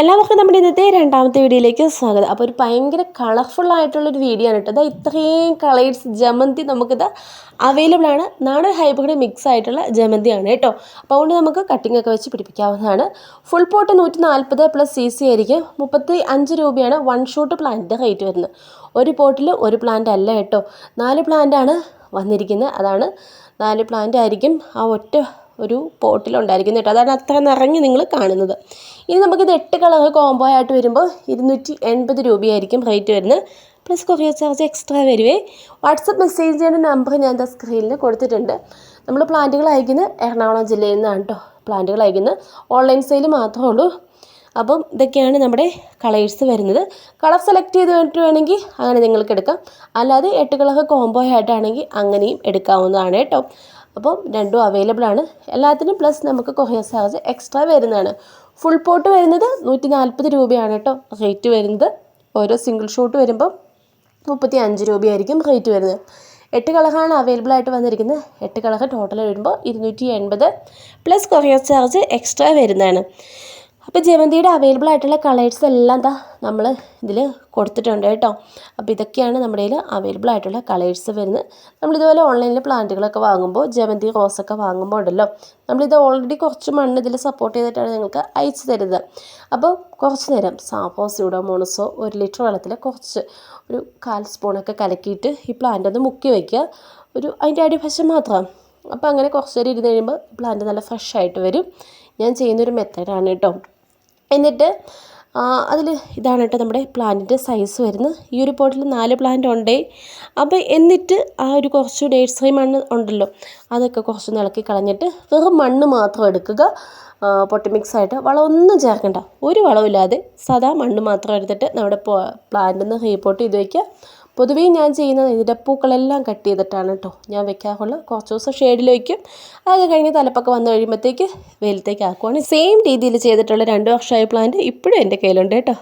എല്ലാവർക്കും നമ്മുടെ ഇന്നത്തെ രണ്ടാമത്തെ വീഡിയോയിലേക്ക് സ്വാഗതം. അപ്പോൾ ഒരു ഭയങ്കര കളർഫുൾ ആയിട്ടുള്ളൊരു വീഡിയോ ആണ് കേട്ടോ. ഇത്രയും കളേഴ്സ് ജമന്തി നമുക്കിത് അവൈലബിൾ ആണ്. നാടൻ ഹൈബ്രിഡ് മിക്സ് ആയിട്ടുള്ള ജമന്തിയാണ് കേട്ടോ. അപ്പോൾ അതുകൊണ്ട് നമുക്ക് കട്ടിംഗ് ഒക്കെ വെച്ച് പിടിപ്പിക്കാവുന്നതാണ്. ഫുൾ പോട്ട് നൂറ്റി നാൽപ്പത് പ്ലസ് സി സി ആയിരിക്കും. മുപ്പത്തി അഞ്ച് രൂപയാണ് വൺ ഷൂട്ട് പ്ലാന്റിന്റെ റേറ്റ് വരുന്നത്. ഒരു പോട്ടിൽ ഒരു പ്ലാന്റ് അല്ല കേട്ടോ. നാല് പ്ലാന്റാണ് വന്നിരിക്കുന്നത്. അതാണ് നാല് പ്ലാന്റ് ആയിരിക്കും ആ ഒറ്റ ഒരു പോട്ടിലുണ്ടായിരിക്കും കേട്ടോ. അതാണ് അത്ര നിറഞ്ഞ് നിങ്ങൾ കാണുന്നത്. ഇനി നമുക്കിത് എട്ട് കളർ കോംബോ ആയിട്ട് വരുമ്പോൾ ഇരുന്നൂറ്റി എൺപത് രൂപയായിരിക്കും റേറ്റ് വരുന്നത്. പ്ലസ് കൊറിയർ ചാർജ് എക്സ്ട്രാ വരുവേ. വാട്സപ്പ് മെസ്സേജ് ചെയ്യുന്ന നമ്പർ ഞാൻ എന്താ സ്ക്രീനിൽ കൊടുത്തിട്ടുണ്ട്. നമ്മൾ പ്ലാന്റുകൾ അയക്കുന്നത് എറണാകുളം ജില്ലയിൽ നിന്നാണ് കേട്ടോ പ്ലാന്റുകൾ അയക്കുന്നത്. ഓൺലൈൻ സെയിൽ മാത്രമേ ഉള്ളൂ. അപ്പം ഇതൊക്കെയാണ് നമ്മുടെ കളേഴ്സ് വരുന്നത്. കളർ സെലക്ട് ചെയ്ത് ചെയ്തിട്ട് വേണമെങ്കിൽ അങ്ങനെ നിങ്ങൾക്ക് എടുക്കാം. അല്ലാതെ എട്ട് കളർ കോംബോ ആയിട്ടാണെങ്കിൽ അങ്ങനെയും എടുക്കാവുന്നതാണ് കേട്ടോ. അപ്പം രണ്ടും അവൈലബിൾ ആണ്. എല്ലാത്തിനും പ്ലസ് നമുക്ക് കൊറിയർ ചാർജ് എക്സ്ട്രാ വരുന്നതാണ്. ഫുൾ പോട്ട് വരുന്നത് നൂറ്റി നാൽപ്പത് രൂപയാണ് കേട്ടോ. റേറ്റ് വരുന്നത്. ഓരോ സിംഗിൾ ഷോട്ട് വരുമ്പോൾ മുപ്പത്തി അഞ്ച് രൂപയായിരിക്കും റേറ്റ് വരുന്നത്. എട്ട് കളറാണ് അവൈലബിൾ ആയിട്ട് വന്നിരിക്കുന്നത്. എട്ട് കളർ ടോട്ടൽ വരുമ്പോൾ ഇരുന്നൂറ്റി എൺപത് പ്ലസ് കൊറിയർ ചാർജ് എക്സ്ട്രാ വരുന്നതാണ്. അപ്പോൾ ജമന്തിയുടെ അവൈലബിൾ ആയിട്ടുള്ള കളേഴ്സ് എല്ലാം ദാ നമ്മൾ ഇതിൽ കൊടുത്തിട്ടുണ്ട് കേട്ടോ. അപ്പോൾ ഇതൊക്കെയാണ് നമ്മുടെ കയ്യിൽ അവൈലബിൾ ആയിട്ടുള്ള കളേഴ്സ് വരുന്നത്. നമ്മളിതുപോലെ ഓൺലൈനിൽ പ്ലാന്റുകളൊക്കെ വാങ്ങുമ്പോൾ ജമന്തി റോസൊക്കെ വാങ്ങുമ്പോൾ ഉണ്ടല്ലോ. നമ്മളിത് ഓൾറെഡി കുറച്ച് മണ്ണ് ഇതിൽ സപ്പോർട്ട് ചെയ്തിട്ടാണ് ഞങ്ങൾക്ക് അയച്ചു തരുന്നത്. അപ്പോൾ കുറച്ച് നേരം സാഫോ സ്യൂഡോമോണസോ ഒരു ലിറ്റർ വെള്ളത്തിൽ കുറച്ച് ഒരു കാൽ സ്പൂണൊക്കെ കലക്കിയിട്ട് ഈ പ്ലാന്റ് ഒന്ന് മുക്കി വയ്ക്കുക ഒരു അതിന്റെ അടിവശം മാത്രം. അപ്പോൾ അങ്ങനെ കുറച്ച് നേരം ഇരുന്ന് കഴിയുമ്പോൾ പ്ലാന്റ് നല്ല ഫ്രഷ് ആയിട്ട് വരും. ഞാൻ ചെയ്യുന്നൊരു മെത്തേഡാണ് കേട്ടോ. എന്നിട്ട് അതിൽ ഇതാണ് കേട്ടോ നമ്മുടെ പ്ലാന്റിന്റെ സൈസ് വരുന്നത്. ഈ ഒരു പോട്ടിൽ നാല് പ്ലാന്റ് ഉണ്ടേ. അപ്പോൾ എന്നിട്ട് ആ ഒരു കുറച്ച് നേഴ്സറി മണ്ണ് ഉണ്ടല്ലോ. അതൊക്കെ കുറച്ച് ഇളക്കി കളഞ്ഞിട്ട് വെറും മണ്ണ് മാത്രം എടുക്കുക. പൊട്ടി മിക്സ് ആയിട്ട് വളമൊന്നും ചേർക്കണ്ട. ഒരു വളമില്ലാതെ സദാ മണ്ണ് മാത്രം എടുത്തിട്ട് നമ്മുടെ പ്ലാന്റിൽ നിന്ന് റീപോട്ട് ചെയ്ത് വയ്ക്കുക പൊതുവേ ഞാൻ ചെയ്യുന്നത് ഇതിന്റെ പൂക്കളെല്ലാം കട്ട് ചെയ്തിട്ടാണ് കേട്ടോ ഞാൻ വെക്കാറുള്ളത് കുറച്ച് ദിവസം ഷെയ്ഡിൽ വയ്ക്കും അത് കഴിഞ്ഞ് തലപ്പൊക്കെ വന്നു കഴിയുമ്പോഴത്തേക്ക് വെയിലത്തേക്ക് ആക്കുവാണ്. സെയിം രീതിയിൽ ചെയ്തിട്ടുള്ള രണ്ട് വർഷമായ പ്ലാന്റ് ഇപ്പോഴും എന്റെ കയ്യിലുണ്ട് കേട്ടോ